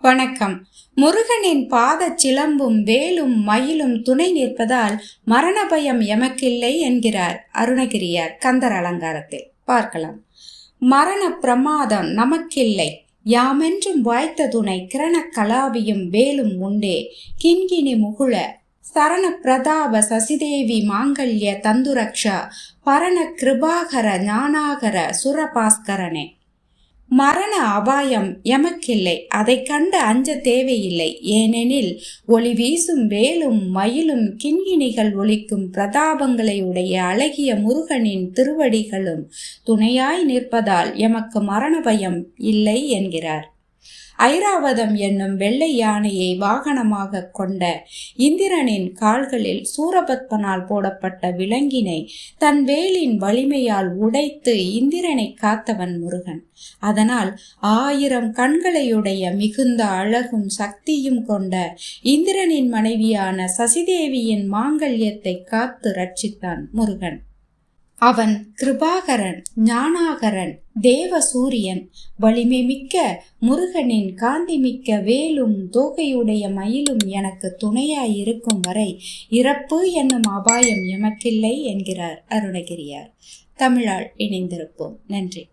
வணக்கம். முருகனின் பாதச் சிலம்பும் வேலும் மயிலும் துணை நிற்பதால் மரண பயம் எமக்கில்லை என்கிறார் அருணகிரியார் கந்தர் அலங்காரத்தில். பார்க்கலாம். மரண பிரமாதம் நமக்கில்லை. யாமென்றும் வாய்த்த துணை கிரண கலாவியும் வேலும் உண்டே. கிண்கிணி முகுள சரண பிரதாப சசிதேவி மாங்கல்ய தந்துரக்ஷா பரண கிருபாகர ஞானாகர சுரபாஸ்கரனே. மரண அபாயம் எமக்கில்லை. அதை கண்டு அஞ்ச தேவையில்லை. ஏனெனில் ஒளி வீசும் வேலும் மயிலும் கிண்கிணிகள் ஒலிக்கும் பிரதாபங்களை உடைய அழகிய முருகனின் திருவடிகளும் துணையாய் நிற்பதால் எமக்கு மரண பயம் இல்லை என்கிறார். ஐராவதம் என்னும் வெள்ளை யானையை வாகனமாக கொண்ட இந்திரனின் கால்களில் சூரபத்மனால் போடப்பட்ட விலங்கினை தன் வேலின் வலிமையால் உடைத்து இந்திரனை காத்தவன் முருகன். அதனால் ஆயிரம் கண்களையுடைய மிகுந்த அழகும் சக்தியும் கொண்ட இந்திரனின் மனைவியான சசிதேவியின் மாங்கல்யத்தை காத்து ரட்சித்தான் முருகன். அவன் கிருபாகரன் ஞானாகரன் தேவசூரியன் வலிமை மிக்க முருகனின் காந்தி மிக்க வேலும் தோகையுடைய மயிலும் எனக்கு துணையாயிருக்கும் வரை இறப்பு என்னும் அபாயம் எமக்கில்லை என்கிறார் அருணகிரியார். தமிழால் இணைந்திருப்போம். நன்றி.